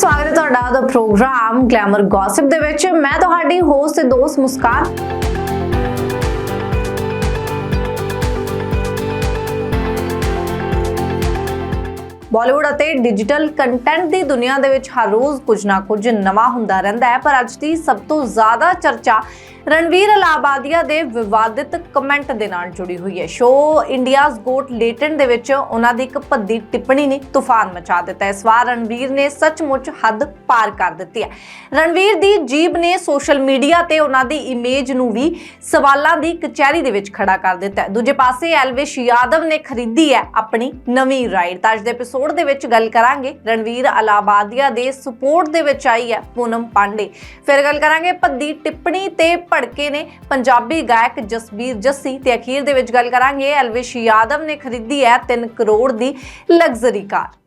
ਸਵਾਗਤ ਹੈ ਤੁਹਾਡਾ ਦਾ ਪ੍ਰੋਗਰਾਮ ਗਲੈਮਰ ਗੌਸਿਪ ਦੇ ਵਿੱਚ। ਮੈਂ ਤੁਹਾਡੀ ਹੋਸਟ ਤੇ ਦੋਸਤ ਮੁਸਕਾਨ ਬਾਲੀਵੁੱਡ ਅਤੇ ਡਿਜੀਟਲ ਕੰਟੈਂਟ ਦੀ ਦੁਨੀਆ ਦੇ ਵਿੱਚ ਹਰ ਰੋਜ਼ ਕੁਝ ਨਾ ਕੁਝ ਨਵਾਂ ਹੁੰਦਾ ਰਹਿੰਦਾ ਹੈ। ਪਰ ਅੱਜ ਦੀ ਸਭ ਤੋਂ ਜ਼ਿਆਦਾ ਚਰਚਾ ਰਣਵੀਰ ਅਲਾਬਾਦੀਆ ਦੇ ਵਿਵਾਦਿਤ ਕਮੈਂਟ ਦੇ ਨਾਲ ਜੁੜੀ ਹੋਈ ਹੈ। ਸ਼ੋ ਇੰਡੀਆਜ਼ ਗੋਟ ਲੇਟੈਂਟ ਦੇ ਵਿੱਚ ਉਹਨਾਂ ਦੀ ਇੱਕ ਭੱਦੀ ਟਿੱਪਣੀ ਨੇ ਤੂਫਾਨ ਮਚਾ ਦਿੱਤਾ। ਇਸ ਵਾਰ ਰਣਵੀਰ ਨੇ ਸੱਚਮੁੱਚ ਹੱਦ ਪਾਰ ਕਰ ਦਿੱਤੀ ਹੈ। ਰਣਵੀਰ ਦੀ ਜੀਬ ਨੇ ਸੋਸ਼ਲ ਮੀਡੀਆ ਤੇ ਉਹਨਾਂ ਦੀ ਇਮੇਜ ਨੂੰ ਵੀ ਸਵਾਲਾਂ ਦੀ ਕਚਹਿਰੀ ਦੇ ਵਿੱਚ ਖੜਾ ਕਰ ਦਿੱਤਾ ਹੈ। ਦੂਜੇ ਪਾਸੇ ਐਲਵਿਸ਼ ਯਾਦਵ ਨੇ ਖਰੀਦੀ ਹੈ ਆਪਣੀ ਨਵੀਂ ਰਾਈਡ। ਤਾਂ ਅੱਜ ਦੇ ਐਪੀਸੋਡ ਦੇ ਵਿੱਚ ਗੱਲ ਕਰਾਂਗੇ। ਰਣਵੀਰ ਅਲਾਬਾਦੀਆ ਦੇ ਸਪੋਰਟ ਦੇ ਵਿੱਚ ਆਈ ਹੈ ਪੂਨਮ ਪਾਂਡੇ। ਫਿਰ ਗੱਲ ਕਰਾਂਗੇ ਭੱਦੀ ਟਿੱਪਣੀ ਤੇ ਭੜਕੇ ਨੇ ਪੰਜਾਬੀ ਗਾਇਕ ਜਸਬੀਰ ਜੱਸੀ ਤੇ ਅਖੀਰ ਦੇ ਵਿੱਚ ਗੱਲ ਕਰਾਂਗੇ ਅਲਵਿਸ਼ ਯਾਦਵ ਨੇ ਖਰੀਦੀ ਹੈ 3 ਕਰੋੜ ਦੀ ਲਗਜ਼ਰੀ ਕਾਰ।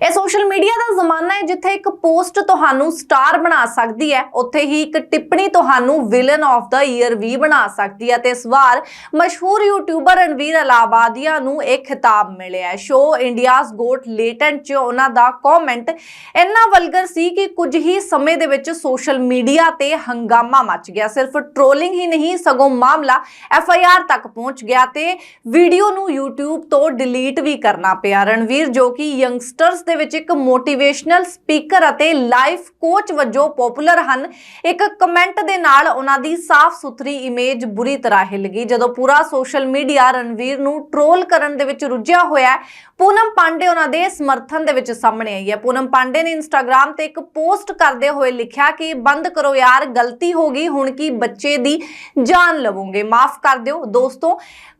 ਇਹ ਸੋਸ਼ਲ ਮੀਡੀਆ ਦਾ ਜ਼ਮਾਨਾ ਹੈ ਜਿੱਥੇ ਇੱਕ ਪੋਸਟ ਤੁਹਾਨੂੰ ਸਟਾਰ ਬਣਾ ਸਕਦੀ ਹੈ। ਉੱਥੇ ਹੀ ਇੱਕ ਟਿੱਪਣੀ ਤੁਹਾਨੂੰ ਵਿਲਨ ਆਫ ਦਾ ਈਅਰ ਵੀ ਬਣਾ ਸਕਦੀ ਹੈ ਤੇ ਇਸ ਵਾਰ ਮਸ਼ਹੂਰ ਯੂਟਿਊਬਰ ਰਣਵੀਰ ਅਲਾਬਾਦੀਆ ਨੂੰ ਇਹ ਖਿਤਾਬ ਮਿਲਿਆ ਹੈ। ਸ਼ੋ ਇੰਡੀਆਜ਼ ਗੋਟ ਲੇਟੈਂਟ 'ਚ ਉਹਨਾਂ ਦਾ ਕਮੈਂਟ ਇੰਨਾ ਵਲਗਰ ਸੀ ਕਿ ਕੁਝ ਹੀ ਸਮੇਂ ਦੇ ਵਿੱਚ ਸੋਸ਼ਲ ਮੀਡੀਆ ਤੇ ਹੰਗਾਮਾ ਮਚ ਗਿਆ। ਸਿਰਫ ਟ੍ਰੋਲਿੰਗ ਹੀ ਨਹੀਂ, ਸਗੋਂ ਮਾਮਲਾ ਐਫ ਆਈ ਆਰ ਤੱਕ ਪਹੁੰਚ ਗਿਆ ਤੇ ਵੀਡੀਓ ਨੂੰ YouTube ਤੋਂ ਡਿਲੀਟ ਵੀ ਕਰਨਾ ਪਿਆ। ਰਣਵੀਰ ਜੋ ਕਿ ਯੰਗਸਟਰਸ ਦੇ ਵਿੱਚ ਇੱਕ ਮੋਟੀਵੇਸ਼ਨਲ ਸਪੀਕਰ ਅਤੇ ਲਾਈਫ ਕੋਚ ਵਜੋਂ ਪਪੂਲਰ ਹਨ। ਇੱਕ ਕਮੈਂਟ ਦੇ ਨਾਲ ਉਹਨਾਂ ਦੀ ਸਾਫ਼ ਸੁਥਰੀ ਇਮੇਜ ਬੁਰੀ ਤਰ੍ਹਾਂ ਹਿੱਲ ਗਈ। ਜਦੋਂ ਪੂਰਾ ਸੋਸ਼ਲ ਮੀਡੀਆ ਰਣਵੀਰ ਨੂੰ ਟ੍ਰੋਲ ਕਰਨ ਦੇ ਵਿੱਚ ਰੁੱਝਿਆ ਹੋਇਆ ਪੂਨਮ ਪਾਂਡੇ ਉਹਨਾਂ ਦੇ ਸਮਰਥਨ ਦੇ ਵਿੱਚ ਸਾਹਮਣੇ ਆਈ ਹੈ। ਪੂਨਮ ਪਾਂਡੇ ਨੇ ਇੰਸਟਾਗ੍ਰam ਤੇ ਇੱਕ ਪੋਸਟ ਕਰਦੇ ਹੋਏ ਲਿਖਿਆ ਕਿ, ਬੰਦ ਕਰੋ ਯਾਰ, ਗਲਤੀ ਹੋ ਗਈ, ਹੁਣ ਕੀ ਬੱਚੇ ਦੀ ਜਾਨ ਲਵੋਗੇ? ਮਾਫ ਕਰ ਦਿਓ ਦੋਸਤੋ।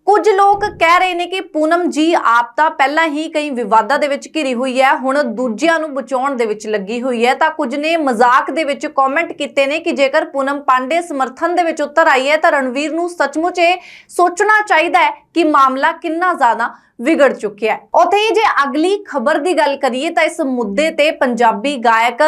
ਕੁਝ ਲੋਕ ਕਹਿ ਰਹੇ ਨੇ ਕਿ ਪੂਨਮ ਜੀ, ਆਪ ਤਾਂ ਪਹਿਲਾਂ ਹੀ ਕਈ ਵਿਵਾਦਾਂ ਦੇ ਵਿੱਚ ਘਿਰੀ ਹੋਈ ਹੈ, ਹੁਣ ਦੂਜਿਆਂ ਨੂੰ ਬਚਾਉਣ ਦੇ ਵਿੱਚ ਲੱਗੀ ਹੋਈ ਹੈ, ਤਾਂ ਕੁਝ ਨੇ ਮਜ਼ਾਕ ਦੇ ਵਿੱਚ ਕਮੈਂਟ ਕੀਤੇ ਨੇ ਕਿ ਜੇਕਰ ਪੂਨਮ ਪਾਂਡੇ ਸਮਰਥਨ ਦੇ ਵਿੱਚ ਉੱਤਰ ਆਈ ਹੈ, ਤਾਂ ਰਣਵੀਰ ਨੂੰ ਸੱਚਮੁੱਚ ਇਹ ਸੋਚਣਾ ਚਾਹੀਦਾ ਹੈ ਕਿ ਮਾਮਲਾ ਕਿੰਨਾ ਜ਼ਿਆਦਾ ਵਿਗੜ ਚੁੱਕਿਆ ਹੈ। ਉੱਥੇ ਹੀ ਜੇ ਅਗਲੀ ਖਬਰ ਦੀ ਗੱਲ ਕਰੀਏ, ਤਾਂ ਇਸ ਮੁੱਦੇ ਤੇ ਪੰਜਾਬੀ ਗਾਇਕ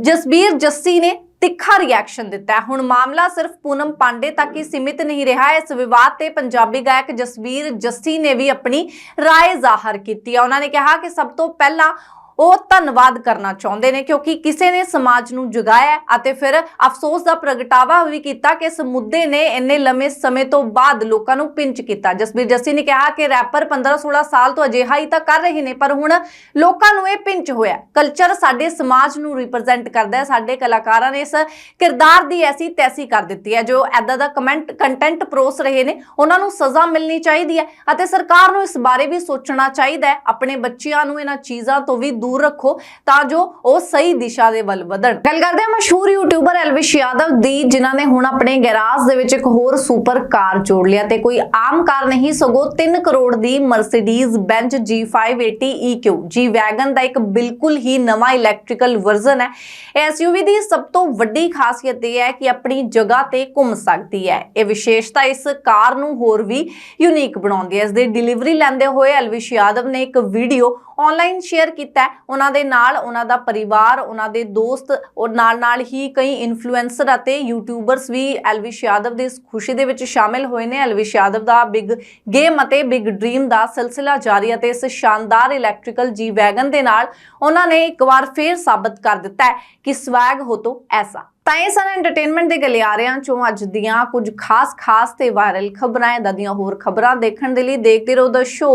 ਜਸਬੀਰ ਜੱਸੀ ਨੇ ਤਿੱਖਾ ਰਿਐਕਸ਼ਨ ਦਿੱਤਾ ਹੈ ਹੁਣ ਮਾਮਲਾ ਸਿਰਫ ਪੂਨਮ ਪਾਂਡੇ ਤੱਕ ਹੀ ਸੀਮਿਤ ਨਹੀਂ ਰਿਹਾ ਇਸ ਵਿਵਾਦ ਤੇ ਪੰਜਾਬੀ ਗਾਇਕ ਜਸਬੀਰ ਜੱਸੀ ਨੇ ਵੀ ਆਪਣੀ رائے ਜ਼ਾਹਰ ਕੀਤੀ ਹੈ ਉਹਨਾਂ ਨੇ ਕਿਹਾ ਕਿ ਸਭ ਤੋਂ ਪਹਿਲਾਂ ਉਹ ਧੰਨਵਾਦ ਕਰਨਾ ਚਾਹੁੰਦੇ ਨੇ ਕਿਉਂਕਿ ਕਿਸੇ ਨੇ ਸਮਾਜ ਨੂੰ ਜਗਾਇਆ ਅਤੇ ਫਿਰ ਅਫਸੋਸ ਦਾ ਪ੍ਰਗਟਾਵਾ ਵੀ ਕੀਤਾ ਕਿ ਇਸ ਮੁੱਦੇ ਨੇ ਇੰਨੇ ਲੰਮੇ ਸਮੇਂ ਤੋਂ ਬਾਅਦ ਲੋਕਾਂ ਨੂੰ ਪਿੰਚ ਕੀਤਾ। ਜਸਬੀਰ ਜੱਸੀ ਨੇ ਕਿਹਾ ਕਿ ਰੈਪਰ 15-16 ਸਾਲ ਤੋਂ ਅਜਿਹਾ ਹੀ ਤਾਂ ਕਰ ਰਹੇ ਨੇ, ਪਰ ਹੁਣ ਲੋਕਾਂ ਨੂੰ ਇਹ ਪਿੰਚ ਹੋਇਆ। ਕਲਚਰ ਸਾਡੇ ਸਮਾਜ ਨੂੰ ਰਿਪਰੈਜ਼ੈਂਟ ਕਰਦਾ ਹੈ। ਸਾਡੇ ਕਲਾਕਾਰਾਂ ਨੇ ਇਸ ਕਿਰਦਾਰ ਦੀ ਐਸੀ ਤੈਸੀ ਕਰ ਦਿੱਤੀ ਹੈ। ਜੋ ਐਦਾਂ ਦਾ ਕਮੈਂਟ ਕੰਟੈਂਟ ਪਰੋਸ ਰਹੇ ਨੇ, ਉਹਨਾਂ ਨੂੰ ਸਜ਼ਾ ਮਿਲਣੀ ਚਾਹੀਦੀ ਹੈ ਅਤੇ ਸਰਕਾਰ ਨੂੰ ਇਸ ਬਾਰੇ ਵੀ ਸੋਚਣਾ ਚਾਹੀਦਾ ਹੈ। ਆਪਣੇ ਬੱਚਿਆਂ ਨੂੰ ਇਹਨਾਂ ਚੀਜ਼ਾਂ ਤੋਂ ਵੀ ਦੂਰ ਰੱਖੋ ਤਾਂ ਜੋ ਉਹ ਸਹੀ ਦਿਸ਼ਾ ਦੇ ਵੱਲ ਵਧਣ। ਗੱਲ ਕਰਦੇ ਹਾਂ ਮਸ਼ਹੂਰ ਯੂਟਿਊਬਰ ਐਲਵਿਸ਼ ਯਾਦਵ ਦੀ, ਜਿਨ੍ਹਾਂ ਨੇ ਹੁਣ ਆਪਣੇ ਗੈਰਾਜ ਦੇ ਵਿੱਚ ਇੱਕ ਹੋਰ ਸੁਪਰ ਕਾਰ ਜੋੜ ਲਿਆ ਤੇ ਕੋਈ ਆਮ ਕਾਰ ਨਹੀਂ, ਸਗੋਂ 3 ਕਰੋੜ ਦੀ Mercedes Benz G580 EQ G wagon ਦਾ ਇੱਕ ਬਿਲਕੁਲ ਹੀ ਨਵਾਂ ਇਲੈਕਟ੍ਰੀਕਲ ਵਰਜ਼ਨ ਹੈ। ਇਹ SUV ਦੀ ਸਭ ਤੋਂ ਵੱਡੀ ਖਾਸੀਅਤ ਇਹ ਹੈ ਕਿ ਆਪਣੀ ਜਗ੍ਹਾ ਤੇ ਘੁੰਮ ਸਕਦੀ ਹੈ। ਇਹ ਵਿਸ਼ੇਸ਼ਤਾ ਇਸ ਕਾਰ ਨੂੰ ਹੋਰ ਵੀ ਯੂਨੀਕ ਬਣਾਉਂਦੀ ਹੈ। ਇਸ ਦੀ ਡਿਲੀਵਰੀ ਲੈਂਦੇ ਹੋਏ ਐਲਵਿਸ਼ ਯਾਦਵ ਨੇ ਇੱਕ ਵੀਡੀਓ ਆਨਲਾਈਨ ਸ਼ੇਅਰ ਕੀਤਾ ਉਹਨਾਂ ਦੇ ਨਾਲ, ਉਹਨਾਂ ਦਾ ਪਰਿਵਾਰ, ਉਹਨਾਂ ਦੇ ਦੋਸਤ, ਔਰ ਨਾਲ ਨਾਲ ਹੀ ਕਈ ਇਨਫਲੂਐਂਸਰ ਅਤੇ ਯੂਟਿਊਬਰਸ ਵੀ ਐਲਵਿਸ਼ ਯਾਦਵ ਦੀ ਇਸ ਖੁਸ਼ੀ ਦੇ ਵਿੱਚ ਸ਼ਾਮਿਲ ਹੋਏ ਨੇ। ਐਲਵਿਸ਼ ਯਾਦਵ ਦਾ ਬਿਗ ਗੇਮ ਅਤੇ ਬਿਗ ਡ੍ਰੀਮ ਦਾ ਸਿਲਸਿਲਾ ਜਾਰੀ ਅਤੇ ਇਸ ਸ਼ਾਨਦਾਰ ਇਲੈਕਟ੍ਰੀਕਲ ਜੀ ਵੈਗਨ ਦੇ ਨਾਲ ਉਹਨਾਂ ਨੇ ਇੱਕ ਵਾਰ ਫੇਰ ਸਾਬਤ ਕਰ ਦਿੱਤਾ ਹੈ ਕਿ ਸਵੈਗ ਹੋ ਤੋ ਐਸਾ। ਤਾਂ ਇਹ ਸਨ ਐਂਟਰਟੇਨਮੈਂਟ ਦੇ ਗਲਿਆਰਿਆਂ ਚੋਂ ਅੱਜ ਦੀਆਂ ਕੁਝ ਖਾਸ-ਖਾਸ ਤੇ ਵਾਇਰਲ ਖਬਰਾਂ ਇਦਾਂ ਦੀਆਂ ਹੋਰ ਖਬਰਾਂ ਦੇਖਣ ਦੇ ਲਈ ਦੇਖਦੇ ਰਹੋ ਦਾ ਸ਼ੋ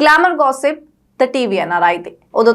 ਗਲੈਮਰ ਗੌਸਿਪ ਤੇ ਟੀਵੀ ਐਨਆਰਆਈ ਤੇ ਉਦੋਂ